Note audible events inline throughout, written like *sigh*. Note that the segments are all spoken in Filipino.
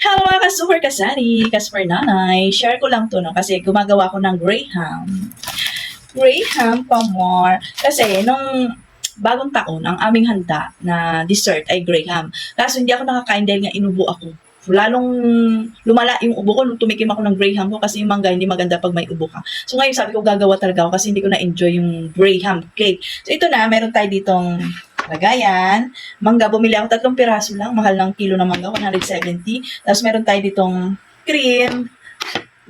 Hello mga ka-super kasari, kasper nanay. Share ko lang to no kasi gumagawa ko ng Graham. Graham pa more. Kasi nung bagong taon, ang aming handa na dessert ay Graham. Kaso hindi ako nakakain dahil nga inubo ako. Lalong lumala yung ubo ko nung tumikim ako ng Graham ko kasi yung mangga hindi maganda pag may ubo ka. So ngayon sabi ko gagawa talaga ako kasi hindi ko na-enjoy yung Graham cake. So ito na, meron tayo ditong lagayan. Mangga, bumili ako tatlong piraso lang. Mahal ng kilo ng mangga, 170. Tapos meron tayo ditong cream.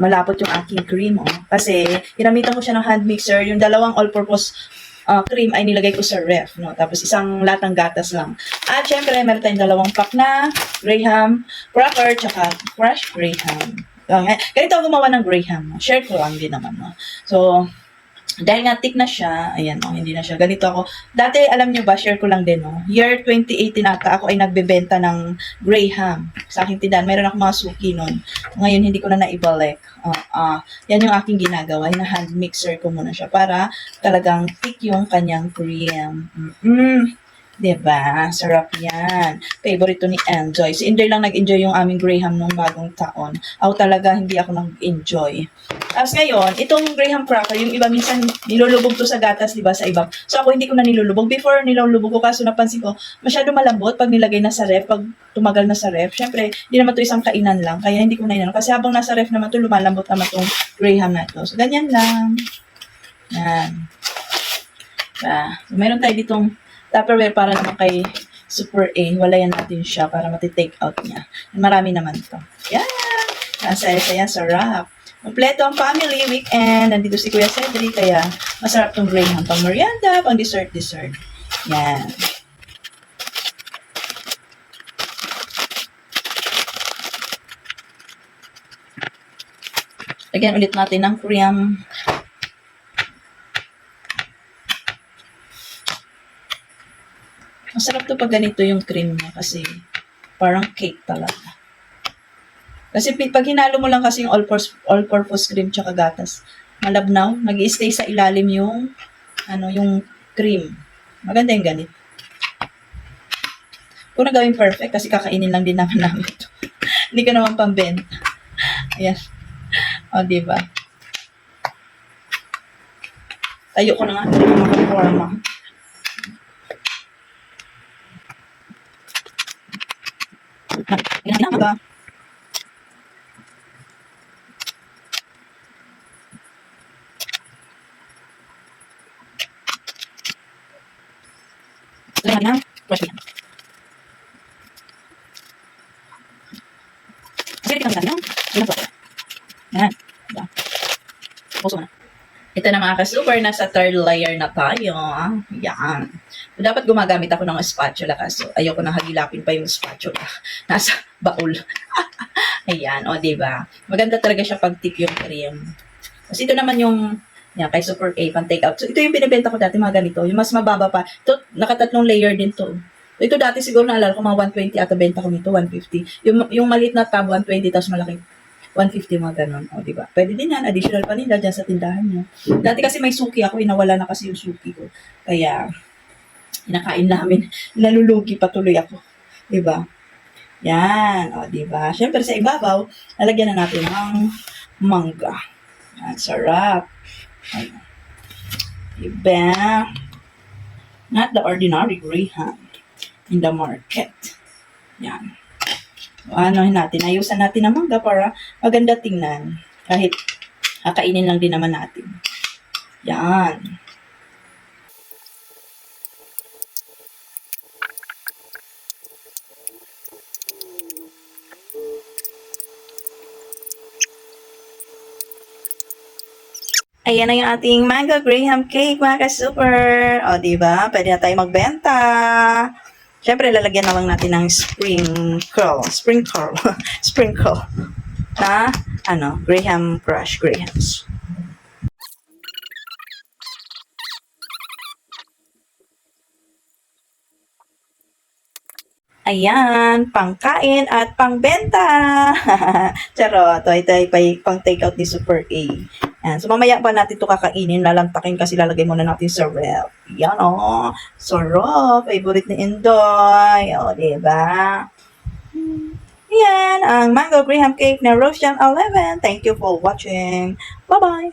Malapot yung aking cream, oh. Kasi, ginamitan ko siya ng hand mixer. Yung dalawang all-purpose uh, cream ay nilagay ko sa ref, no? Tapos isang latang gatas lang. At syempre, meron tayong dalawang pack na Graham cracker, tsaka fresh Graham. Uh, ganito ako gumawa ng Graham. Share ko lang din naman, no? So, dahil nga thick na siya, ayan, oh, hindi na siya. Ganito ako. Dati, alam nyo ba, share ko lang din, no? Year 2018 ata, ako ay nagbebenta ng Graham sa aking tindahan. Meron ako mga suki nun. Ngayon, hindi ko na naibalik. Ah, ah, yan yung aking ginagawa. Na hand mixer ko muna siya para talagang thick yung kanyang cream. Mm-mm. Diba? Sarap yan. Favorite to ni Enjoy. Si Inday lang nag-enjoy yung aming Graham nung bagong taon. Ako talaga, hindi ako nag-enjoy. Tapos ngayon, itong Graham cracker, yung iba minsan nilulubog to sa gatas, di ba, sa iba. So ako hindi ko na nilulubog. Before nilulubog ko, kaso napansin ko, masyado malambot pag nilagay na sa ref, pag tumagal na sa ref. Syempre, hindi naman to isang kainan lang, kaya hindi ko na inano. Kasi habang nasa ref naman to, lumalambot naman tong Graham na to. So ganyan lang. Yan. Ah, meron tayo ditong Tupperware para naman kay Super A. Walayan natin siya para matitake out niya. Marami naman to. Yan! Nasa saya sarap. Kompleto ang family weekend. Nandito si Kuya Cedric, kaya masarap tong Graham. Pang merienda, pang dessert, dessert. Yan. Lagyan ulit natin ng cream. Masarap to pag ganito yung cream niya kasi parang cake talaga. Kasi pag hinalo mo lang kasi yung all-purpose, all-purpose cream tsaka gatas, malabnaw, nag stay sa ilalim yung, ano, yung cream. Maganda yung ganito. Kung na gawing perfect, kasi kakainin lang din naman *laughs* namin ito. Hindi ka naman pambenta. Ayan. O, diba? Tayo ko na nga. Hindi ko makaporma. Ginagawa ba? Lagyan na. Brush yan. Kasi hindi kami yung Yan po. Yan. Diba? Na. Ito na mga ka-super, nasa third layer na tayo. Yan. Dapat gumagamit ako ng spatula kaso ayoko na hagilapin pa yung spatula. *laughs* Nasa baul. *laughs* Ayan, o, ba? Maganda talaga siya pag tip yung cream. Kasi ito naman yung yan, kay Super A, pang take out. So, ito yung binibenta ko dati, mga ganito. Yung mas mababa pa. Ito, nakatatlong layer din to. Ito dati siguro naalala ko, mga 120 ata benta ko nito, 150. Yung, yung maliit na tab, 120, tapos malaki, 150 mga ganun. O, di ba? Pwede din yan, additional pa nila dyan sa tindahan nyo. Dati kasi may suki ako, inawala na kasi yung suki ko. Kaya, kinakain namin. *laughs* Nalulugi patuloy ako. Di ba? Yan. O, di ba? Siyempre, sa ibabaw, lalagyan na natin ng mangga. Yan, sarap. Ayan. Diba? Not the ordinary greyhound in the market. Yan. So, ano natin, ayusan natin ang mangga para maganda tingnan. Kahit kakainin lang din naman natin. Yan. Ayan na yung ating mango graham cake, mga ka-super. O, di ba? Pwede na tayo magbenta. Siyempre, lalagyan na lang natin ng sprinkle. Sprinkle. *laughs* Sprinkle. Na, ano, graham crush grahams. Ayan, pangkain at pangbenta. *laughs* Charot, ito ay pang take out ni Super A. Ayan, so mamaya pa natin ito kakainin, lalantakin kasi lalagay muna natin sa ref. Yan o, oh, sarap, favorite ni Indoy. O, oh, diba? Yan, ang mango graham cake na Rose Jam 11. Thank you for watching. Bye-bye!